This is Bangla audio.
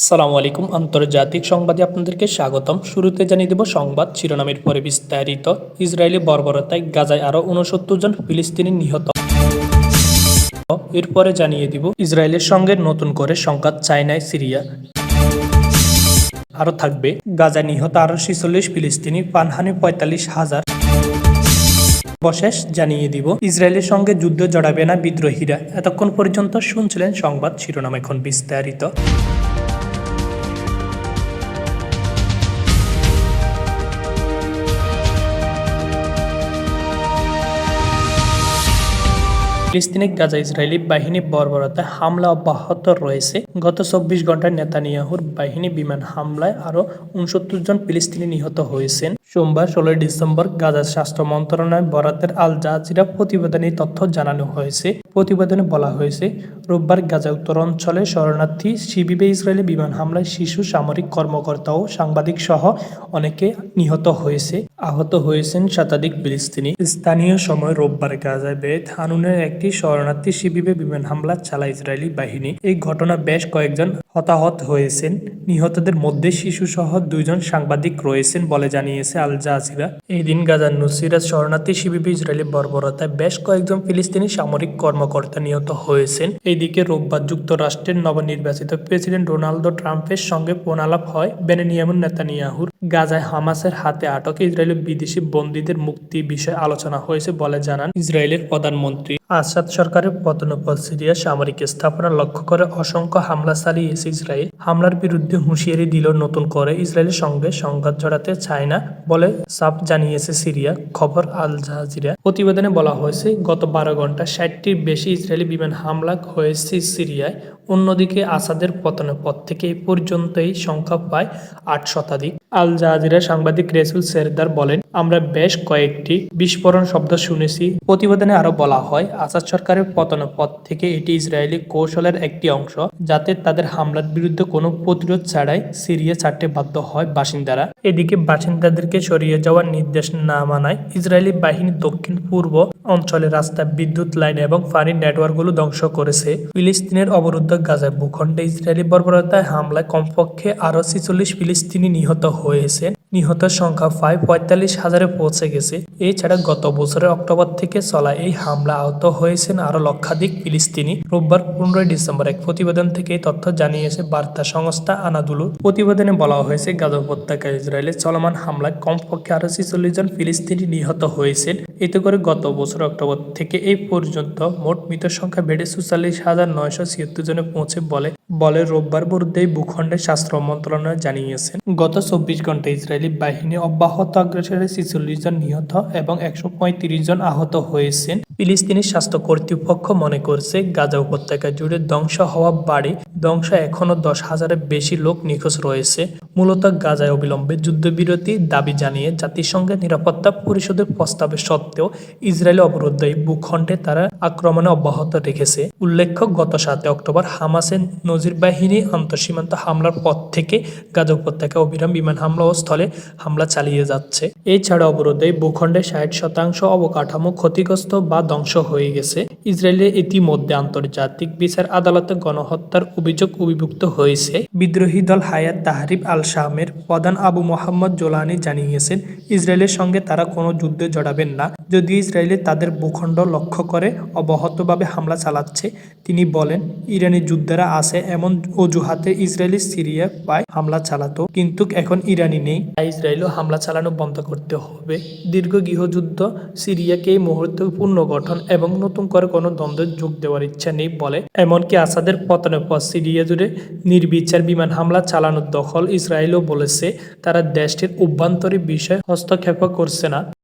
আসসালামু আলাইকুম। আন্তর্জাতিক সংবাদে আপনাদেরকে স্বাগতম। শুরুতে জানিয়ে দেব সংবাদ। শিরোনামের পরে বিস্তারিত। ইসরায়েলি বর্বরতায় গাজায় আরও উনসত্তর জন ফিলিস্তিনি নিহত। এরপরে জানিয়ে দিব ইসরায়েলের সঙ্গে নতুন করে সংঘাত চায়নায় সিরিয়া। আরও থাকবে, গাজায় নিহত আরও ছিচল্লিশ ফিলিস্তিনি, পানহানি পঁয়তাল্লিশ হাজার। অবশেষ জানিয়ে দিব, ইসরায়েলের সঙ্গে যুদ্ধ জড়াবে না বিদ্রোহীরা। এতক্ষণ পর্যন্ত শুনছিলেন সংবাদ শিরোনাম, এখন বিস্তারিত। ফিলিস্তিনি গাজা ইসরায়েলি বাহিনী বর্বরতায় হামলা অব্যাহত রয়েছে। গত চব্বিশ ঘন্টায় নেতানিয়াহুর বাহিনী বিমান হামলায় আরও উনসত্তর জন ফিলিস্তিনি নিহত হয়েছেন। সোমবার ষোলোই ডিসেম্বর গাজার স্বাস্থ্য মন্ত্রণালয় বরাতের আল জাজিরা প্রতিবেদনে তথ্য জানানো হয়েছে। প্রতিবেদনে বলা হয়েছে, রোববার গাজা উত্তর অঞ্চলে শরণার্থী শিবিবে ইসরায়েলি বিমান হামলায় শিশু, সামরিক কর্মকর্তা ও সাংবাদিক সহ অনেকে নিহত হয়েছে। আহত হয়েছেন শতাধিক ফিলিস্তিনি। স্থানীয় সময় রোববার গাজায় বেত হানুনের একটি শরণার্থী শিবিরে বিমান হামলা চালায় ইসরায়েলি বাহিনী। এই ঘটনা বেশ কয়েকজন হতাহত হয়েছেন। নিহতদের মধ্যে শিশু সহ দুইজন সাংবাদিক রয়েছেন বলে জানিয়েছে আল জাজিরা। এই দিন গাজার নুসিরাজ শরণার্থী শিবিবে ইসরায়েলি বর্বরতায় বেশ কয়েকজন ফিলিস্তিনি সামরিক কর্মকর্তা নিহত হয়েছেন। এইদিকে রোববার যুক্তরাষ্ট্রের নবনির্বাচিত প্রেসিডেন্ট ডোনাল্ড ট্রাম্পের সঙ্গে ফোনালাপ হয় বেনেনিয়ামুন নেতানিয়াহুর। গাজায় হামাসের হাতে আটক ইসরায়েলের বিদেশি বন্দীদের মুক্তি বিষয়ে আলোচনা হয়েছে বলে জানান ইসরায়েলের প্রধানমন্ত্রী। আসাদ সরকারের পতন পর সামরিক স্থাপনা লক্ষ্য করে অসংখ্য হামলা চালিয়েছে ইসরায়েল। হামলার বিরুদ্ধে হুঁশিয়ারি দিল নতুন করে ইসরায়েলের সঙ্গে সংঘাত জড়াতে চায় না বলে সাফ জানিয়েছে সিরিয়া। খবর আল জাহাজিরা প্রতিবেদনে বলা হয়েছে, গত বারো ঘণ্টা ষাটটির বেশি ইসরায়েলি বিমান হামলা হয়েছে সিরিয়ায়। অন্যদিকে আসাদের পতনের পর থেকে এই পর্যন্ত এই সংখ্যা প্রায় আট শতাধিক। আল জাহাজিরা সাংবাদিক রেসুল সেরদার বলেন, আমরা বেশ কয়েকটি বিস্ফোরণ শব্দ শুনেছি। প্রতিবেদনে আরও বলা হয়, আসাদ সরকারের পতনের পর থেকে এটি ইসরায়েলি কৌশলের একটি অংশ, যাতে তাদের হামলার বিরুদ্ধে কোনো প্রতিরোধ ছাড়াই সিরিয়া ছাড়তে বাধ্য হয় বাসিন্দারা। এদিকে বাসিন্দাদেরকে সরিয়ে যাওয়ার নির্দেশ না মানায় ইসরায়েলি বাহিনী দক্ষিণ পূর্ব অঞ্চলে রাস্তা, বিদ্যুৎ লাইন এবং পানির নেটওয়ার্কগুলো ধ্বংস করেছে। ফিলিস্তিনের অবরুদ্ধ গাজার ভূখণ্ডে ইসরায়েলি বর্বরতায় হামলায় কমপক্ষে আরও ছিচল্লিশ ফিলিস্তিনি নিহত হয়েছেন। নিহতের সংখ্যা প্রায় পঁয়তাল্লিশ হাজারে পৌঁছে গেছে। এছাড়া গত বছরের অক্টোবর থেকে চলা এই হামলা আহত হয়েছেন আরও লক্ষাধিক ফিলিস্তিনি। রোববার পনেরোই ডিসেম্বর এক প্রতিবেদন থেকে এই তথ্য জানিয়েছে বার্তা সংস্থা আনাদুলু। প্রতিবেদনে বলা হয়েছে, গাজা উপত্যকায় ইসরায়েলের চলমান হামলায় কমপক্ষে আরও ছিচল্লিশ জন ফিলিস্তিনি নিহত হয়েছেন। এতে করে গত বছর অক্টোবর থেকে এই পর্যন্ত মোট মৃত সংখ্যা বেড়ে চুয়াল্লিশ হাজার নয়শো ছিয়াত্তর জনে পৌঁছে বলে বলে রোববার বিরুদ্ধে ভূখণ্ডের স্বাস্থ্য মন্ত্রণালয় জানিয়েছেন গত চব্বিশ ঘন্টায় ইসরায়েলি বাহিনী অব্যাহত অগ্রসরে ছিচল্লিশ জন নিহত এবং একশো পঁয়ত্রিশ জন আহত হয়েছেন। ফিলিস্তিনি স্বাস্থ্য কর্তৃপক্ষ মনে করছে, গাজা উপত্যকা জুড়ে ধ্বংস হওয়া বাড়ি ধ্বংস এখনও দশ হাজারের বেশি লোক নিখোঁজ রয়েছে। মূলত গাজায় অবিলম্বে যুদ্ধবিরতি দাবি জানিয়ে জাতিসংঘের নিরাপত্তা পরিষদের প্রস্তাবের সত্ত্বেও ইসরায়েল অবরুদ্ধ ভূখণ্ডে তারা আক্রমণে অব্যাহত রেখেছে। উল্লেখ্য, গত সাতে অক্টোবর হামাসের নজির বাহিনী আন্তঃসীমান্ত হামলার পর থেকে গাজা উপত্যকা অবিরাম বিমান হামলা ও স্থলে হামলা চালিয়ে যাচ্ছে। এছাড়া অবরোধে ভূখণ্ডে ষাট শতাংশ অবকাঠামো ক্ষতিগ্রস্ত বা ধ্বংস হয়ে গেছে। ইসরায়েলের ইতিমধ্যে আন্তর্জাতিক বিচার আদালতে গণহত্যার অভিযোগ অভিভুক্ত হয়েছে। বিদ্রোহী দল হায়াত তাহরিব আল শামের প্রধান আবু মোহাম্মদ জোলানি জানিয়েছেন, ইসরায়েলের সঙ্গে তারা কোনো যুদ্ধে জড়াবেন না। যদি ইসরায়েলে তাদের ভূখণ্ড লক্ষ্য করে অব্যাহতভাবে হামলা চালাচ্ছে, তিনি বলেন, ইরানি যোদ্ধারা আছে এমন অজুহাতে ইসরায়েলি সিরিয়া পায় হামলা চালাতো, কিন্তু এখন ইরানি নেই। তাই ইসরায়েলও হামলা চালানো বন্ধ করতে হবে। দীর্ঘ গৃহযুদ্ধ সিরিয়াকে এই মুহূর্তে পুনর্গঠন এবং নতুন করে কোনো দ্বন্দ্বে যোগ দেওয়ার ইচ্ছা নেই বলে, এমনকি আসাদের পতনের পর সিরিয়া জুড়ে নির্বিচার বিমান হামলা চালানোর দখল ইসরায়েলও বলেছে, তারা দেশটির অভ্যন্তরীণ বিষয়ে হস্তক্ষেপ করছে না।